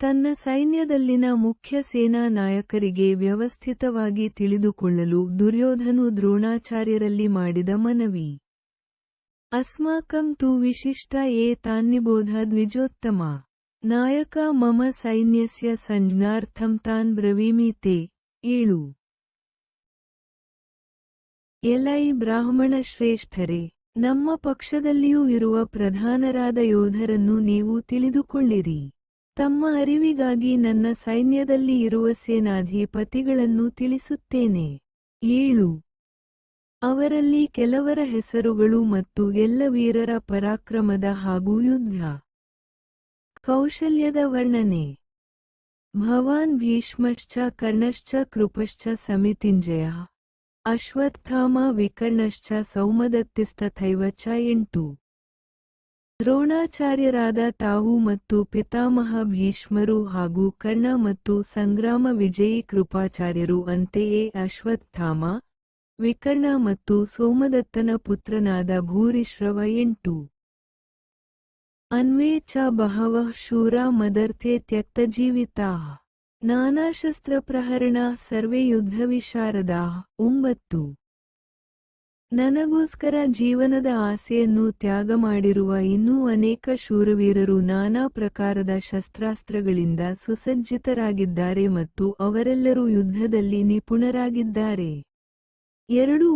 ತನ್ನ ಸೈನ್ಯದಲ್ಲಿನ ಮುಖ್ಯ ಸೇನಾ ನಾಯಕರಿಗೆ ವ್ಯವಸ್ಥಿತವಾಗಿ ತಿಳಿದುಕೊಳ್ಳಲು ದುರ್ಯೋಧನು ದ್ರೋಣಾಚಾರ್ಯರಲ್ಲಿ ಮಾಡಿದ ಮನವಿ. ಅಸ್ಮಾಕಂ ತು ವಿಶಿಷ್ಟ ಏ ತಾನ್ನಿಬೋಧ ದ್ವಿಜೋತ್ತಮ. ನಾಯಕ ಮಮ ಸೈನ್ಯಸ್ಯ ಸಂಜ್ಞಾರ್ಥಂ ತಾನ್ ಬ್ರವೀಮಿ ತೇ ಏಳು. ಎಲೈ ಬ್ರಾಹ್ಮಣ ಶ್ರೇಷ್ಠರೇ, ನಮ್ಮ ಪಕ್ಷದಲ್ಲಿಯೂ ಇರುವ ಪ್ರಧಾನರಾದ ಯೋಧರನ್ನು ನೀವು ತಿಳಿದುಕೊಳ್ಳಿರಿ. ತಮ್ಮ ಅರಿವಿಗಾಗಿ ನನ್ನ ಸೈನ್ಯದಲ್ಲಿ ಇರುವ ಸೇನಾಧಿಪತಿಗಳನ್ನು ತಿಳಿಸುತ್ತೇನೆ. ಏಳು. ಅವರಲ್ಲಿ ಕೆಲವರ ಹೆಸರುಗಳು ಮತ್ತು ಎಲ್ಲ ವೀರರ ಪರಾಕ್ರಮದ ಹಾಗೂ ಯುದ್ಧ. ಕೌಶಲ್ಯದ ವರ್ಣನೆ. ಭವಾನ್ ಭೀಷ್ಮಶ್ಚ ಕರ್ಣಶ್ಚ ಕೃಪಶ್ಚ ಸಮಿತಿಂಜಯ. ಅಶ್ವತ್ಥಾಮ ವಿಕರ್ಣಶ್ಚ ಸೌಮದತ್ತಿಸ್ತಥೈವ ಎಂಟು. ದ್ರೋಣಾಚಾರ್ಯರಾದ ತಾವು ಮತ್ತು ಪಿತಾಮಹ ಭೀಷ್ಮರು ಹಾಗೂ ಕರ್ಣ ಮತ್ತು ಸಂಗ್ರಾಮ ವಿಜಯಿ ಕೃಪಾಚಾರ್ಯರು ಅಂತೆಯೇ ಅಶ್ವತ್ಥಾಮ, ವಿಕರ್ಣ ಮತ್ತು ಸೋಮದತ್ತನ ಪುತ್ರನಾದ ಭೂರಿಶ್ರವ ಎಂಟು. ಅನ್ವೇ ಚ ಬಹವಃ ಶೂರ ಮದರ್ಥೆ ತ್ಯಕ್ತಜೀವಿತಾ ನಾನಾಶಸ್ತ್ರಪ್ರಹರಣ ಸರ್ವೇ ಯುದ್ಧವಿಶಾರದಾ ಒಂಬತ್ತು. ನನಗೋಸ್ಕರ ಜೀವನದ ಆಸೆಯನ್ನು ತ್ಯಾಗ ಮಾಡಿರುವ ಇನ್ನೂ ಅನೇಕ ಶೂರವೀರರು ನಾನಾ ಪ್ರಕಾರದ ಶಸ್ತ್ರಾಸ್ತ್ರಗಳಿಂದ ಸುಸಜ್ಜಿತರಾಗಿದ್ದಾರೆ ಮತ್ತು ಅವರೆಲ್ಲರೂ ಯುದ್ಧದಲ್ಲಿ ನಿಪುಣರಾಗಿದ್ದಾರೆ. ಎರಡು